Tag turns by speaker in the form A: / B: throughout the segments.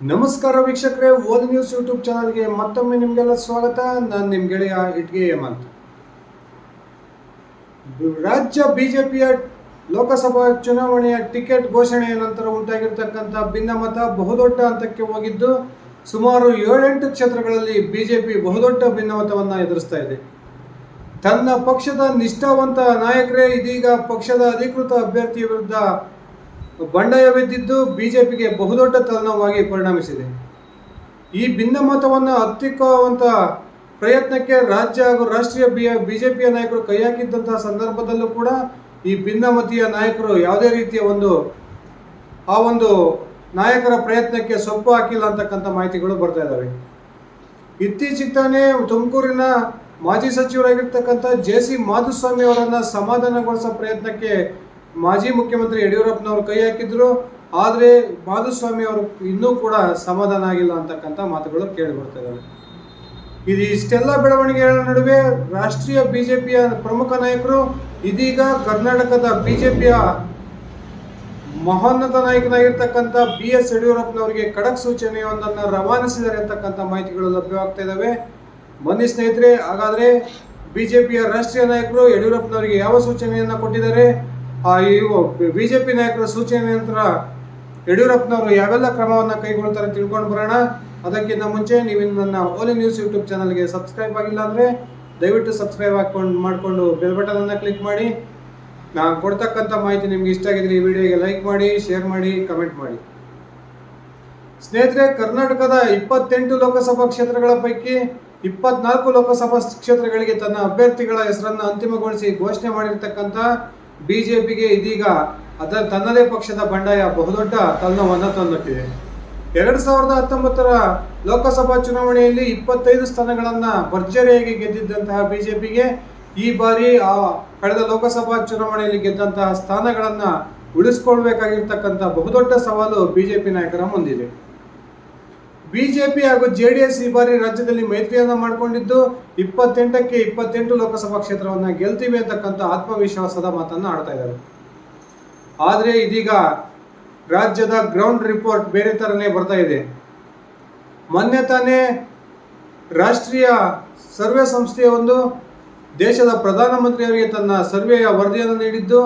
A: ನಮಸ್ಕಾರ ವೀಕ್ಷಕರೇ, ಓದ್ ನ್ಯೂಸ್ ಯೂಟ್ಯೂಬ್ ಚಾನಲ್ಗೆ ಮತ್ತೊಮ್ಮೆ ನಿಮಗೆಲ್ಲ ಸ್ವಾಗತ. ನಾನು ನಿಮ್ಮ ಗೆಳೆಯ ಇಟ್ಗೆ ಹೇಮಂತ್. ರಾಜ್ಯ ಬಿಜೆಪಿಯ ಲೋಕಸಭಾ ಚುನಾವಣೆಯ ಟಿಕೆಟ್ ಘೋಷಣೆಯ ನಂತರ ಉಂಟಾಗಿರ್ತಕ್ಕಂಥ ಭಿನ್ನಮತ ಬಹುದೊಡ್ಡ ಹಂತಕ್ಕೆ ಹೋಗಿದ್ದು, ಸುಮಾರು ಏಳೆಂಟು ಕ್ಷೇತ್ರಗಳಲ್ಲಿ ಬಿಜೆಪಿ ಬಹುದೊಡ್ಡ ಭಿನ್ನಮತವನ್ನು ಎದುರಿಸ್ತಾ ಇದೆ. ತನ್ನ ಪಕ್ಷದ ನಿಷ್ಠಾವಂತ ನಾಯಕರೇ, ಇದೀಗ ಪಕ್ಷದ ಅಧಿಕೃತ ಅಭ್ಯರ್ಥಿ ವಿರುದ್ಧ ಬಂಡಾಯವೆದ್ದಿದ್ದು ಬಿಜೆಪಿಗೆ ಬಹುದೊಡ್ಡ ತಲೆನೋವಾಗಿ ಪರಿಣಮಿಸಿದೆ. ಈ ಭಿನ್ನಮತವನ್ನು ಹತ್ತಿಕ್ಕುವಂತಹ ಪ್ರಯತ್ನಕ್ಕೆ ರಾಜ್ಯ ಹಾಗೂ ರಾಷ್ಟ್ರೀಯ ಬಿ ಬಿಜೆಪಿಯ ನಾಯಕರು ಕೈ ಹಾಕಿದ್ದಂತಹ ಸಂದರ್ಭದಲ್ಲೂ ಕೂಡ ಈ ಭಿನ್ನಮತೀಯ ನಾಯಕರು ಯಾವುದೇ ರೀತಿಯ ಒಂದು, ಆ ಒಂದು ನಾಯಕರ ಪ್ರಯತ್ನಕ್ಕೆ ಸೊಪ್ಪು ಹಾಕಿಲ್ಲ ಅಂತಕ್ಕಂಥ ಮಾಹಿತಿಗಳು ಬರ್ತಾ ಇದ್ದಾವೆ. ಇತ್ತೀಚೆಗೆ ತಾನೇ ತುಮಕೂರಿನ ಮಾಜಿ ಸಚಿವರಾಗಿರ್ತಕ್ಕಂಥ ಜೆ ಸಿ ಮಾಧುಸ್ವಾಮಿ ಅವರನ್ನು ಸಮಾಧಾನಗೊಳಿಸೋ ಪ್ರಯತ್ನಕ್ಕೆ ಮಾಜಿ ಮುಖ್ಯಮಂತ್ರಿ ಯಡಿಯೂರಪ್ಪನವರು ಕೈ ಹಾಕಿದ್ರು, ಆದರೆ ಮಾಧುಸ್ವಾಮಿ ಅವರು ಇನ್ನೂ ಕೂಡ ಸಮಾಧಾನ ಆಗಿಲ್ಲ ಅಂತಕ್ಕಂಥ ಮಾತುಗಳು ಕೇಳಿ ಬರ್ತಾ ಇದ್ದಾವೆ ಇದು ಇಷ್ಟೆಲ್ಲ ಬೆಳವಣಿಗೆಗಳ ನಡುವೆ ರಾಷ್ಟ್ರೀಯ ಬಿಜೆಪಿಯ ಪ್ರಮುಖ ನಾಯಕರು, ಇದೀಗ ಕರ್ನಾಟಕದ ಬಿಜೆಪಿಯ ಮಹೋನ್ನತ ನಾಯಕನಾಗಿರ್ತಕ್ಕಂಥ ಬಿ ಎಸ್ ಯಡಿಯೂರಪ್ಪನವರಿಗೆ ಖಡಕ್ ಸೂಚನೆಯೊಂದನ್ನು ರವಾನಿಸಿದ್ದಾರೆ ಅಂತಕ್ಕಂಥ ಮಾಹಿತಿಗಳು ಲಭ್ಯವಾಗ್ತಾ ಇದ್ದಾವೆ ಬನ್ನಿ ಸ್ನೇಹಿತರೆ, ಹಾಗಾದ್ರೆ ಬಿಜೆಪಿಯ ರಾಷ್ಟ್ರೀಯ ನಾಯಕರು ಯಡಿಯೂರಪ್ಪನವರಿಗೆ ಯಾವ ಸೂಚನೆಯನ್ನ ಕೊಟ್ಟಿದ್ದಾರೆ? ಆ ಜೆ ಪಿ ನಾಯಕರ ಸೂಚನೆ ನಂತರ ಯಡಿಯೂರಪ್ಪನವರು ಯಾವೆಲ್ಲ ಕ್ರಮವನ್ನು ಕೈಗೊಳ್ತಾರೆ ತಿಳ್ಕೊಂಡು ಬರೋಣ. ಅದಕ್ಕಿಂತ ಮುಂಚೆ ನೀವು ನನ್ನ ಓಲಿ ನ್ಯೂಸ್ ಯೂಟ್ಯೂಬ್ ಚಾನಲ್ಗೆ ಸಬ್ಸ್ಕ್ರೈಬ್ ಆಗಿಲ್ಲ ಅಂದರೆ ದಯವಿಟ್ಟು ಸಬ್ಸ್ಕ್ರೈಬ್ ಹಾಕೊಂಡು ಮಾಡಿಕೊಂಡು ಬೆಲ್ ಬಟನ್ ಅನ್ನ ಕ್ಲಿಕ್ ಮಾಡಿ. ನಾನು ಕೊಡ್ತಕ್ಕಂಥ ಮಾಹಿತಿ ನಿಮ್ಗೆ ಇಷ್ಟ ಆಗಿದ್ರೆ ಈ ವಿಡಿಯೋಗೆ ಲೈಕ್ ಮಾಡಿ ಶೇರ್ ಮಾಡಿ ಕಮೆಂಟ್ ಮಾಡಿ. ಸ್ನೇಹಿತರೆ, ಕರ್ನಾಟಕದ ಇಪ್ಪತ್ತೆಂಟು ಲೋಕಸಭಾ ಕ್ಷೇತ್ರಗಳ ಪೈಕಿ ಇಪ್ಪತ್ನಾಲ್ಕು ಲೋಕಸಭಾ ಕ್ಷೇತ್ರಗಳಿಗೆ ತನ್ನ ಅಭ್ಯರ್ಥಿಗಳ ಹೆಸರನ್ನು ಅಂತಿಮಗೊಳಿಸಿ ಘೋಷಣೆ ಮಾಡಿರ್ತಕ್ಕಂಥ ಬಿಜೆಪಿಗೆ ಇದೀಗ ಅದರ ತನ್ನದೇ ಪಕ್ಷದ ಬಂಡಾಯ ಬಹುದೊಡ್ಡ ತಲ್ಲವನ್ನು ತಂದಿದೆ ಎರಡು ಸಾವಿರದ ಹತ್ತೊಂಬತ್ತರ ಲೋಕಸಭಾ ಚುನಾವಣೆಯಲ್ಲಿ ಇಪ್ಪತ್ತೈದು ಸ್ಥಾನಗಳನ್ನು ಭರ್ಜರಿಯಾಗಿ ಗೆದ್ದಿದ್ದಂತಹ ಬಿಜೆಪಿಗೆ ಈ ಬಾರಿ ಆ ಕಳೆದ ಲೋಕಸಭಾ ಚುನಾವಣೆಯಲ್ಲಿ ಗೆದ್ದಂತಹ ಸ್ಥಾನಗಳನ್ನು ಉಳಿಸ್ಕೊಳ್ಬೇಕಾಗಿರ್ತಕ್ಕಂಥ ಬಹುದೊಡ್ಡ ಸವಾಲು ಬಿಜೆಪಿ ನಾಯಕರ ಮುಂದಿದೆ. ಬಿಜೆಪಿ ಹಾಗೂ ಜೆ ಡಿ ಎಸ್ ಈ ಬಾರಿ ರಾಜ್ಯದಲ್ಲಿ ಮೈತ್ರಿಯನ್ನ ಮಾಡಿಕೊಂಡಿದ್ದು, ಇಪ್ಪತ್ತೆಂಟಕ್ಕೆ ಇಪ್ಪತ್ತೆಂಟು ಲೋಕಸಭಾ ಕ್ಷೇತ್ರವನ್ನ ಗೆಲ್ತೀವಿ ಅಂತಕ್ಕಂಥ ಆತ್ಮವಿಶ್ವಾಸದ ಮಾತನ್ನ ಆಡ್ತಾ ಇದ್ದಾರೆ. ಆದರೆ ಇದೀಗ ರಾಜ್ಯದ ಗ್ರೌಂಡ್ ರಿಪೋರ್ಟ್ ಬೇರೆ ಥರನೇ ಬರ್ತಾ ಇದೆ. ಮೊನ್ನೆ ತಾನೇ ರಾಷ್ಟ್ರೀಯ ಸರ್ವೆ ಸಂಸ್ಥೆಯ ಒಂದು ದೇಶದ ಪ್ರಧಾನಮಂತ್ರಿಯವರಿಗೆ ತನ್ನ ಸರ್ವೆಯ ವರದಿಯನ್ನು ನೀಡಿದ್ದು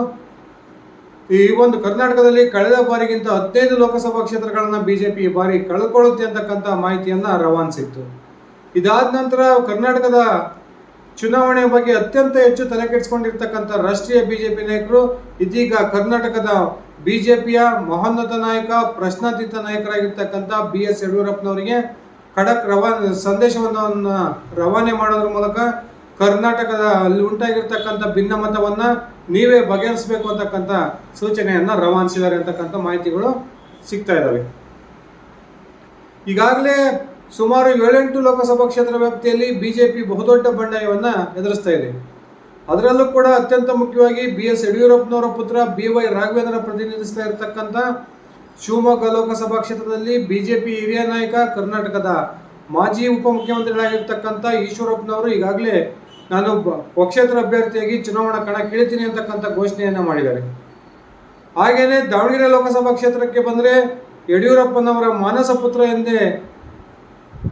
A: ಈ ಒಂದು ಕರ್ನಾಟಕದಲ್ಲಿ ಕಳೆದ ಬಾರಿಗಿಂತ ಹದಿನೈದು ಲೋಕಸಭಾ ಕ್ಷೇತ್ರಗಳನ್ನು ಬಿಜೆಪಿ ಈ ಬಾರಿ ಕಳ್ಕೊಳ್ಳುತ್ತೆ ಅಂತಕ್ಕಂಥ ಮಾಹಿತಿಯನ್ನು ರವಾನಿಸಿತ್ತು ಇದಾದ ನಂತರ ಕರ್ನಾಟಕದ ಚುನಾವಣೆ ಬಗ್ಗೆ ಅತ್ಯಂತ ಹೆಚ್ಚು ತಲೆ ಕೆಡಿಸಿಕೊಂಡಿರ್ತಕ್ಕಂಥ ರಾಷ್ಟ್ರೀಯ ಬಿಜೆಪಿ ನಾಯಕರು, ಇದೀಗ ಕರ್ನಾಟಕದ ಬಿಜೆಪಿಯ ಮಹೋನ್ನತ ನಾಯಕ, ಪ್ರಶ್ನಾತೀತ ನಾಯಕರಾಗಿರ್ತಕ್ಕಂಥ ಬಿ ಎಸ್ ಯಡಿಯೂರಪ್ಪನವರಿಗೆ ಖಡಕ್ ರವಾನೆ, ಸಂದೇಶವನ್ನು ರವಾನೆ ಮಾಡೋದ್ರ ಮೂಲಕ ಕರ್ನಾಟಕದ ಅಲ್ಲಿ ಉಂಟಾಗಿರ್ತಕ್ಕಂಥ ಭಿನ್ನಮತವನ್ನ ನೀವೇ ಬಗೆಹರಿಸಬೇಕು ಅಂತಕ್ಕಂಥ ಸೂಚನೆಯನ್ನ ರವಾನಿಸಿದ್ದಾರೆ ಅಂತಕ್ಕಂಥ ಮಾಹಿತಿಗಳು ಸಿಗ್ತಾ ಇದ್ದಾವೆ ಈಗಾಗಲೇ ಸುಮಾರು ಏಳೆಂಟು ಲೋಕಸಭಾ ಕ್ಷೇತ್ರ ವ್ಯಾಪ್ತಿಯಲ್ಲಿ ಬಿಜೆಪಿ ಬಹುದೊಡ್ಡ ಬಂಡಾಯವನ್ನ ಎದುರಿಸ್ತಾ ಇದೆ. ಅದರಲ್ಲೂ ಕೂಡ ಅತ್ಯಂತ ಮುಖ್ಯವಾಗಿ ಬಿ ಎಸ್ ಯಡಿಯೂರಪ್ಪನವರ ಪುತ್ರ ಬಿ ವೈ ರಾಘವೇಂದ್ರ ಪ್ರತಿನಿಧಿಸ್ತಾ ಇರತಕ್ಕಂಥ ಶಿವಮೊಗ್ಗ ಲೋಕಸಭಾ ಕ್ಷೇತ್ರದಲ್ಲಿ ಬಿಜೆಪಿ ಹಿರಿಯ ನಾಯಕ ಕರ್ನಾಟಕದ ಮಾಜಿ ಉಪಮುಖ್ಯಮಂತ್ರಿಗಳಾಗಿರ್ತಕ್ಕಂಥ ಈಶ್ವರಪ್ಪನವರು ಈಗಾಗಲೇ ನಾನು ಪಕ್ಷೇತರ ಅಭ್ಯರ್ಥಿಯಾಗಿ ಚುನಾವಣಾ ಕಣಕ್ಕಿಳಿತೀನಿ ಅಂತಕ್ಕಂಥ ಘೋಷಣೆಯನ್ನು ಮಾಡಿದ್ದಾರೆ. ಹಾಗೇನೆ ದಾವಣಗೆರೆ ಲೋಕಸಭಾ ಕ್ಷೇತ್ರಕ್ಕೆ ಬಂದರೆ ಯಡಿಯೂರಪ್ಪನವರ ಮಾನಸ ಪುತ್ರ ಎಂದೇ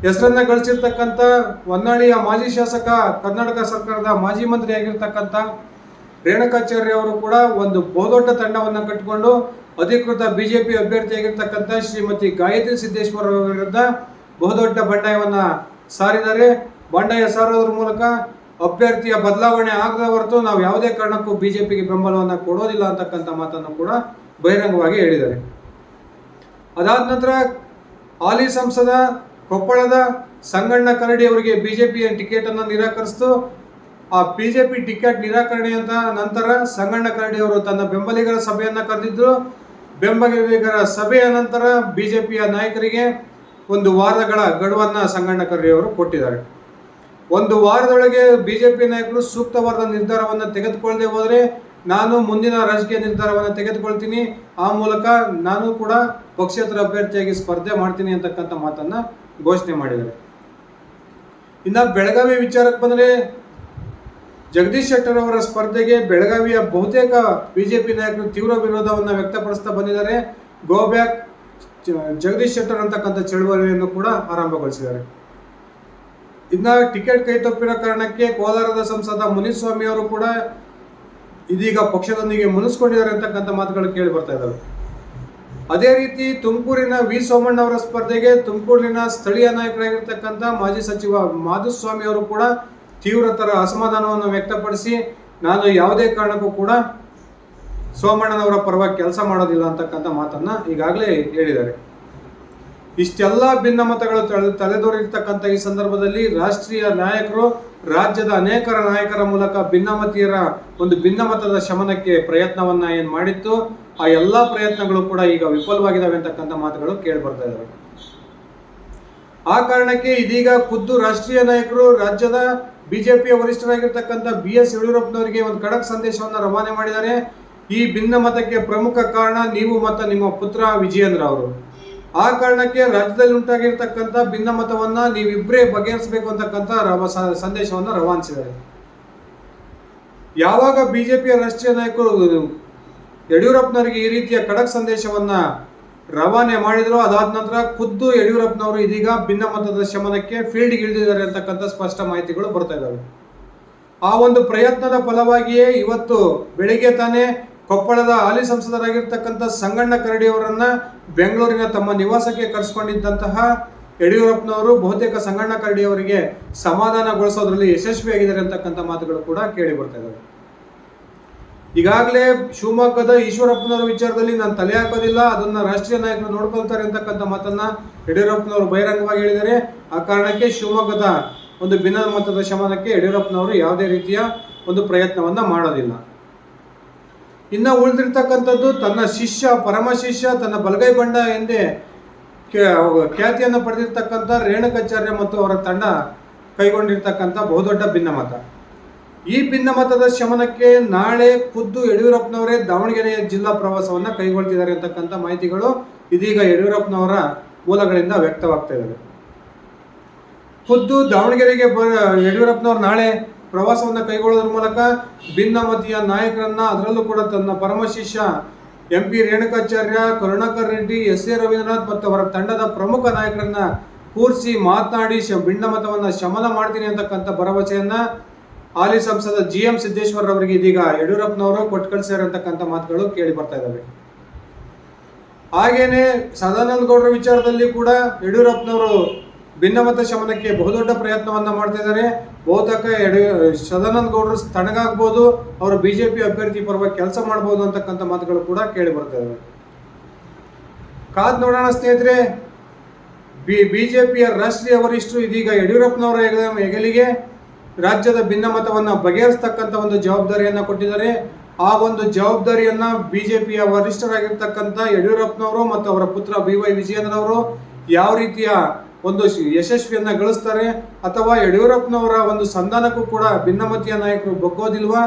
A: ಹೆಸರನ್ನ ಗಳಿಸಿರ್ತಕ್ಕಂಥ ಹೊನ್ನಾಳಿಯ ಮಾಜಿ ಶಾಸಕ, ಕರ್ನಾಟಕ ಸರ್ಕಾರದ ಮಾಜಿ ಮಂತ್ರಿ ಆಗಿರ್ತಕ್ಕಂಥ ರೇಣುಕಾಚಾರ್ಯ ಅವರು ಕೂಡ ಒಂದು ಬಹುದೊಡ್ಡ ತಂಡವನ್ನು ಕಟ್ಟಿಕೊಂಡು ಅಧಿಕೃತ ಬಿಜೆಪಿ ಅಭ್ಯರ್ಥಿಯಾಗಿರ್ತಕ್ಕಂಥ ಶ್ರೀಮತಿ ಗಾಯತ್ರಿ ಸಿದ್ದೇಶ್ವರ ವಿರುದ್ಧ ಬಹುದೊಡ್ಡ ಬಂಡಾಯವನ್ನು ಸಾರಿದ್ದಾರೆ. ಬಂಡಾಯ ಸಾರೋದ್ರ ಮೂಲಕ ಅಭ್ಯರ್ಥಿಯ ಬದಲಾವಣೆ ಆಗದ ಹೊರತು ನಾವು ಯಾವುದೇ ಕಾರಣಕ್ಕೂ ಬಿಜೆಪಿಗೆ ಬೆಂಬಲವನ್ನು ಕೊಡೋದಿಲ್ಲ ಅಂತಕ್ಕಂಥ ಮಾತನ್ನು ಕೂಡ ಬಹಿರಂಗವಾಗಿ ಹೇಳಿದ್ದಾರೆ. ಅದಾದ ನಂತರ ಹಾಲಿ ಸಂಸದ ಕೊಪ್ಪಳದ ಸಂಗಣ್ಣ ಕರಡಿ ಅವರಿಗೆ ಬಿಜೆಪಿಯ ಟಿಕೆಟ್ ಅನ್ನು ನಿರಾಕರಿಸಿತು. ಆ ಬಿಜೆಪಿ ಟಿಕೆಟ್ ನಿರಾಕರಣೆ ಅಂತ ನಂತರ ಸಂಗಣ್ಣ ಕರಡಿ ಅವರು ತನ್ನ ಬೆಂಬಲಿಗರ ಸಭೆಯನ್ನು ಕರೆದಿದ್ದರು ಬೆಂಬಲಿಗರ ಸಭೆಯ ನಂತರ ಬಿಜೆಪಿಯ ನಾಯಕರಿಗೆ ಒಂದು ವಾರಗಳ ಗಡುವನ್ನು ಸಂಗಣ್ಣ ಕರಡಿ ಅವರು ಕೊಟ್ಟಿದ್ದಾರೆ. ಒಂದು ವಾರದೊಳಗೆ ಬಿಜೆಪಿ ನಾಯಕರು ಸೂಕ್ತವಾದ ನಿರ್ಧಾರವನ್ನು ತೆಗೆದುಕೊಳ್ಳದೆ ಹೋದರೆ ನಾನು ಮುಂದಿನ ರಾಜಕೀಯ ನಿರ್ಧಾರವನ್ನು ತೆಗೆದುಕೊಳ್ತೀನಿ. ಆ ಮೂಲಕ ನಾನು ಕೂಡ ಪಕ್ಷೇತರ ಅಭ್ಯರ್ಥಿಯಾಗಿ ಸ್ಪರ್ಧೆ ಮಾಡ್ತೀನಿ ಅಂತಕ್ಕಂಥ ಮಾತನ್ನ ಘೋಷಣೆ ಮಾಡಿದ್ದಾರೆ. ಇನ್ನು ಬೆಳಗಾವಿ ವಿಚಾರಕ್ಕೆ ಬಂದರೆ ಜಗದೀಶ್ ಶೆಟ್ಟರ್ ಅವರ ಸ್ಪರ್ಧೆಗೆ ಬೆಳಗಾವಿಯ ಬಹುತೇಕ ಬಿಜೆಪಿ ನಾಯಕರು ತೀವ್ರ ವಿರೋಧವನ್ನು ವ್ಯಕ್ತಪಡಿಸ್ತಾ ಬಂದಿದ್ದಾರೆ. ಗೋ ಬ್ಯಾಕ್ ಜಗದೀಶ್ ಶೆಟ್ಟರ್ ಅಂತಕ್ಕಂಥ ಚಳುವಳಿಯನ್ನು ಕೂಡ ಆರಂಭಗೊಳಿಸಿದ್ದಾರೆ. ಇನ್ನ ಟಿಕೆಟ್ ಕೈ ತಪ್ಪಿರೋ ಕಾರಣಕ್ಕೆ ಕೋಲಾರದ ಸಂಸದ ಮುನಿಸ್ವಾಮಿ ಅವರು ಕೂಡ ಇದೀಗ ಪಕ್ಷದೊಂದಿಗೆ ಮುನಿಸ್ಕೊಂಡಿದ್ದಾರೆ ಅಂತಕ್ಕಂಥ ಮಾತುಗಳು ಕೇಳಿ ಬರ್ತಾ ಇದ್ದಾವೆ. ಅದೇ ರೀತಿ ತುಮಕೂರಿನ ವಿ ಸೋಮಣ್ಣ ಅವರ ಸ್ಪರ್ಧೆಗೆ ತುಮಕೂರಿನ ಸ್ಥಳೀಯ ನಾಯಕರಾಗಿರ್ತಕ್ಕಂಥ ಮಾಜಿ ಸಚಿವ ಮಾಧುಸ್ವಾಮಿ ಅವರು ಕೂಡ ತೀವ್ರತರ ಅಸಮಾಧಾನವನ್ನು ವ್ಯಕ್ತಪಡಿಸಿ, ನಾನು ಯಾವುದೇ ಕಾರಣಕ್ಕೂ ಕೂಡ ಸೋಮಣ್ಣನವರ ಪರವಾಗಿ ಕೆಲಸ ಮಾಡೋದಿಲ್ಲ ಅಂತಕ್ಕಂಥ ಮಾತನ್ನ ಈಗಾಗಲೇ ಹೇಳಿದ್ದಾರೆ. ಇಷ್ಟೆಲ್ಲ ಭಿನ್ನಮತಗಳು ತಲೆ ತಲೆದೋರಿರ್ತಕ್ಕಂಥ ಈ ಸಂದರ್ಭದಲ್ಲಿ ರಾಷ್ಟ್ರೀಯ ನಾಯಕರು ರಾಜ್ಯದ ಅನೇಕರ ನಾಯಕರ ಮೂಲಕ ಭಿನ್ನಮತೀಯರ ಒಂದು ಭಿನ್ನಮತದ ಶಮನಕ್ಕೆ ಪ್ರಯತ್ನವನ್ನ ಏನ್ ಮಾಡಿತ್ತು? ಆ ಎಲ್ಲ ಪ್ರಯತ್ನಗಳು ಕೂಡ ಈಗ ವಿಫಲವಾಗಿದ್ದಾವೆ ಅಂತಕ್ಕಂಥ ಮಾತುಗಳು ಕೇಳಿ ಬರ್ತಾ ಆ ಕಾರಣಕ್ಕೆ ಇದೀಗ ಖುದ್ದು ರಾಷ್ಟ್ರೀಯ ನಾಯಕರು ರಾಜ್ಯದ ಬಿಜೆಪಿಯ ವರಿಷ್ಠರಾಗಿರ್ತಕ್ಕಂಥ ಬಿ ಎಸ್ ಯಡಿಯೂರಪ್ಪನವರಿಗೆ ಒಂದು ಖಡಕ್ ಸಂದೇಶವನ್ನು ರವಾನೆ ಮಾಡಿದ್ದಾರೆ. ಈ ಭಿನ್ನಮತಕ್ಕೆ ಪ್ರಮುಖ ಕಾರಣ ನೀವು ಮತ್ತು ನಿಮ್ಮ ಪುತ್ರ ವಿಜಯೇಂದ್ರ ಅವರು. ಆ ಕಾರಣಕ್ಕೆ ರಾಜ್ಯದಲ್ಲಿ ಉಂಟಾಗಿರ್ತಕ್ಕಂಥ ಭಿನ್ನಮತವನ್ನ ನೀವಿಬ್ಬರೇ ಬಗೆಹರಿಸಬೇಕು ಅಂತಕ್ಕಂಥ ರವ- ಸಂದೇಶವನ್ನ ರವಾನಿಸಿದ್ದಾರೆ. ಯಾವಾಗ ಬಿಜೆಪಿಯ ರಾಷ್ಟ್ರೀಯ ನಾಯಕರು ಯಡಿಯೂರಪ್ಪನವರಿಗೆ ಈ ರೀತಿಯ ಖಡಕ್ ಸಂದೇಶವನ್ನ ರವಾನೆ ಮಾಡಿದ್ರು ಅದಾದ ನಂತರ ಖುದ್ದು ಯಡಿಯೂರಪ್ಪನವರು ಇದೀಗ ಭಿನ್ನಮತದ ಶಮನಕ್ಕೆ ಫೀಲ್ಡ್ಗೆ ಇಳಿದಿದ್ದಾರೆ ಅಂತಕ್ಕಂಥ ಸ್ಪಷ್ಟ ಮಾಹಿತಿಗಳು ಬರ್ತಾ ಇದ್ದಾವೆ. ಆ ಒಂದು ಪ್ರಯತ್ನದ ಫಲವಾಗಿಯೇ ಇವತ್ತು ಬೆಳಿಗ್ಗೆ ತಾನೇ ಕೊಪ್ಪಳದ ಹಾಲಿ ಸಂಸದರಾಗಿರ್ತಕ್ಕಂಥ ಸಂಗಣ್ಣ ಕರಡಿ ಅವರನ್ನ ಬೆಂಗಳೂರಿನ ತಮ್ಮ ನಿವಾಸಕ್ಕೆ ಕರೆಸ್ಕೊಂಡಿದ್ದಂತಹ ಯಡಿಯೂರಪ್ಪನವರು ಬಹುತೇಕ ಸಂಗಣ್ಣ ಕರಡಿಯವರಿಗೆ ಸಮಾಧಾನಗೊಳಿಸೋದ್ರಲ್ಲಿ ಯಶಸ್ವಿಯಾಗಿದ್ದಾರೆ ಅಂತಕ್ಕಂಥ ಮಾತುಗಳು ಕೂಡ ಕೇಳಿ ಬರ್ತಾ ಇದ್ದಾವೆ. ಈಗಾಗಲೇ ಶಿವಮೊಗ್ಗದ ಈಶ್ವರಪ್ಪನವರ ವಿಚಾರದಲ್ಲಿ ನಾನು ತಲೆ ಹಾಕೋದಿಲ್ಲ, ಅದನ್ನ ರಾಷ್ಟ್ರೀಯ ನಾಯಕರು ನೋಡ್ಕೊಳ್ತಾರೆ ಅಂತಕ್ಕಂಥ ಮಾತನ್ನ ಯಡಿಯೂರಪ್ಪನವರು ಬಹಿರಂಗವಾಗಿ ಹೇಳಿದ್ದಾರೆ. ಆ ಕಾರಣಕ್ಕೆ ಶಿವಮೊಗ್ಗದ ಒಂದು ಭಿನ್ನ ಮತದ ಶಮನಕ್ಕೆ ಯಡಿಯೂರಪ್ಪನವರು ಯಾವುದೇ ರೀತಿಯ ಒಂದು ಪ್ರಯತ್ನವನ್ನ ಮಾಡೋದಿಲ್ಲ. ಇನ್ನ ಉಳಿದಿರ್ತಕ್ಕಂಥದ್ದು ತನ್ನ ಶಿಷ್ಯ, ಪರಮ ಶಿಷ್ಯ, ತನ್ನ ಬಲಗೈ ಬಂಡ ಎಂದೇ ಖ್ಯಾತಿಯನ್ನು ಪಡೆದಿರ್ತಕ್ಕಂಥ ರೇಣುಕಾಚಾರ್ಯ ಮತ್ತು ಅವರ ತಂಡ ಕೈಗೊಂಡಿರ್ತಕ್ಕಂಥ ಬಹುದೊಡ್ಡ ಭಿನ್ನಮತ. ಈ ಭಿನ್ನಮತದ ಶಮನಕ್ಕೆ ನಾಳೆ ಖುದ್ದು ಯಡಿಯೂರಪ್ಪನವರೇ ದಾವಣಗೆರೆಯ ಜಿಲ್ಲಾ ಪ್ರವಾಸವನ್ನು ಕೈಗೊಳ್ತಿದ್ದಾರೆ ಅಂತಕ್ಕಂಥ ಮಾಹಿತಿಗಳು ಇದೀಗ ಯಡಿಯೂರಪ್ಪನವರ ಮೂಲಗಳಿಂದ ವ್ಯಕ್ತವಾಗ್ತಾ ಇದ್ದಾವೆ. ಖುದ್ದು ದಾವಣಗೆರೆಗೆ ಬ, ಯಡಿಯೂರಪ್ಪನವರು ನಾಳೆ ಪ್ರವಾಸವನ್ನು ಕೈಗೊಳ್ಳೋದ್ರ ಮೂಲಕ ಭಿನ್ನಮತೀಯ ನಾಯಕರನ್ನ ಅದರಲ್ಲೂ ಕೂಡ ತನ್ನ ಪರಮಶಿಷ್ಯ M P Renukacharya, Karunakar Reddy, S A Ravindranath ಮತ್ತು ಅವರ ತಂಡದ ಪ್ರಮುಖ ನಾಯಕರನ್ನ ಕೂರಿಸಿ ಮಾತನಾಡಿ ಶ ಭಿನ್ನಮತವನ್ನ ಶಮನ ಮಾಡ್ತೀನಿ ಅಂತಕ್ಕಂಥ ಭರವಸೆಯನ್ನ ಹಾಲಿ ಸಂಸದ ಜಿ ಎಂ ಸಿದ್ದೇಶ್ವರ್ ಅವರಿಗೆ ಇದೀಗ ಯಡಿಯೂರಪ್ಪನವರು ಕೊಟ್ಟು ಕಳಿಸ್ಯಾರ ಅಂತಕ್ಕಂಥ ಮಾತುಗಳು ಕೇಳಿ ಬರ್ತಾ ಇದ್ದಾವೆ ಹಾಗೇನೆ ಸದಾನಂದ ಗೌಡರ ವಿಚಾರದಲ್ಲಿ ಕೂಡ ಯಡಿಯೂರಪ್ಪನವರು ಭಿನ್ನಮತ ಶಮನಕ್ಕೆ ಬಹುದೊಡ್ಡ ಪ್ರಯತ್ನವನ್ನ ಮಾಡ್ತಾ ಇದ್ದಾರೆ ಬಹುತೇಕ ಸದಾನಂದ ಗೌಡರು ತಣಗಾಗ್ಬೋದು ಅವರು ಬಿಜೆಪಿ ಅಭ್ಯರ್ಥಿ ಪರವಾಗಿ ಕೆಲಸ ಮಾಡ್ಬೋದು ಅಂತಕ್ಕಂಥ ಮಾತುಗಳು ಕೂಡ ಕೇಳಿ ಬರ್ತಾ ಇದ್ದಾವೆ ಕಾದ್ ನೋಡೋಣ ಸ್ನೇಹಿತರೆ, ಬಿ ಬಿಜೆಪಿಯ ರಾಷ್ಟ್ರೀಯ ವರಿಷ್ಠರು ಇದೀಗ ಯಡಿಯೂರಪ್ಪನವರ ಹೆಗ- ಹೆಗಲಿಗೆ ರಾಜ್ಯದ ಭಿನ್ನಮತವನ್ನ ಬಗೆಹರಿಸ್ತಕ್ಕಂಥ ಒಂದು ಜವಾಬ್ದಾರಿಯನ್ನ ಕೊಟ್ಟಿದ್ದಾರೆ. ಆ ಒಂದು ಜವಾಬ್ದಾರಿಯನ್ನ ಬಿಜೆಪಿಯ ವರಿಷ್ಠರಾಗಿರ್ತಕ್ಕಂಥ ಯಡಿಯೂರಪ್ಪನವರು ಮತ್ತು ಅವರ ಪುತ್ರ ಬಿ ವೈ ವಿಜಯೇಂದ್ರ ಅವರು ಯಾವ ರೀತಿಯ ಒಂದು ಯಶಸ್ವಿಯನ್ನ ಗಳಿಸ್ತಾರೆ ಅಥವಾ ಯಡಿಯೂರಪ್ಪನವರ ಒಂದು ಸಂಧಾನಕ್ಕೂ ಕೂಡ ಭಿನ್ನಮತೀಯ ನಾಯಕರು ಬಗ್ಗೋದಿಲ್ವಾ?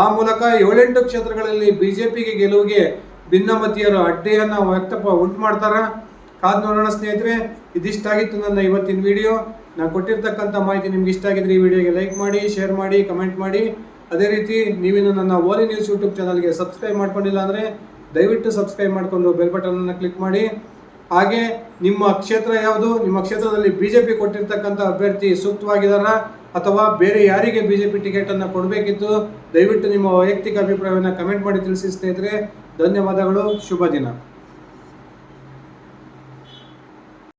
A: ಆ ಮೂಲಕ ಏಳೆಂಟು ಕ್ಷೇತ್ರಗಳಲ್ಲಿ ಬಿಜೆಪಿಗೆ ಗೆಲುವಿಗೆ ಭಿನ್ನಮತೀಯರು ಅಡ್ಡೆಯನ್ನು ವ್ಯಕ್ತಪ, ಉಂಟು ಮಾಡ್ತಾರ. ಕಾದ್ ನೋಡೋಣ ಸ್ನೇಹಿತರೆ ಇದಿಷ್ಟಾಗಿತ್ತು ನನ್ನ ಇವತ್ತಿನ ವಿಡಿಯೋ. ನಾನು ಕೊಟ್ಟಿರ್ತಕ್ಕಂಥ ಮಾಹಿತಿ ನಿಮ್ಗೆ ಇಷ್ಟ ಆಗಿದ್ರೆ ಈ ವಿಡಿಯೋಗೆ ಲೈಕ್ ಮಾಡಿ, ಶೇರ್ ಮಾಡಿ, ಕಮೆಂಟ್ ಮಾಡಿ. ಅದೇ ರೀತಿ ನೀವಿನ್ನು ನನ್ನ ಓಲಿ ನ್ಯೂಸ್ ಯೂಟ್ಯೂಬ್ ಚಾನಲ್ಗೆ ಸಬ್ಸ್ಕ್ರೈಬ್ ಮಾಡ್ಕೊಂಡಿಲ್ಲ ಅಂದರೆ ದಯವಿಟ್ಟು ಸಬ್ಸ್ಕ್ರೈಬ್ ಮಾಡಿಕೊಂಡು ಬೆಲ್ ಬಟನನ್ನು ಕ್ಲಿಕ್ ಮಾಡಿ. ಹಾಗೆ ನಿಮ್ಮ ಕ್ಷೇತ್ರ ಯಾವುದು? ನಿಮ್ಮ ಕ್ಷೇತ್ರದಲ್ಲಿ ಬಿಜೆಪಿ ಕೊಟ್ಟಿರ್ತಕ್ಕಂಥ ಅಭ್ಯರ್ಥಿ ಸೂಕ್ತವಾಗಿದ್ದಾರಾ? ಅಥವಾ ಬೇರೆ ಯಾರಿಗೆ ಬಿಜೆಪಿ ಟಿಕೆಟ್ ಟಿಕೆಟನ್ನು ಕೊಡಬೇಕಿತ್ತು? ದಯವಿಟ್ಟು ನಿಮ್ಮ ವೈಯಕ್ತಿಕ ಅಭಿಪ್ರಾಯವನ್ನು ಕಮೆಂಟ್ ಮಾಡಿ ತಿಳಿಸಿ ಸ್ನೇಹಿತರೆ. ಧನ್ಯವಾದಗಳು. ಶುಭ ದಿನ.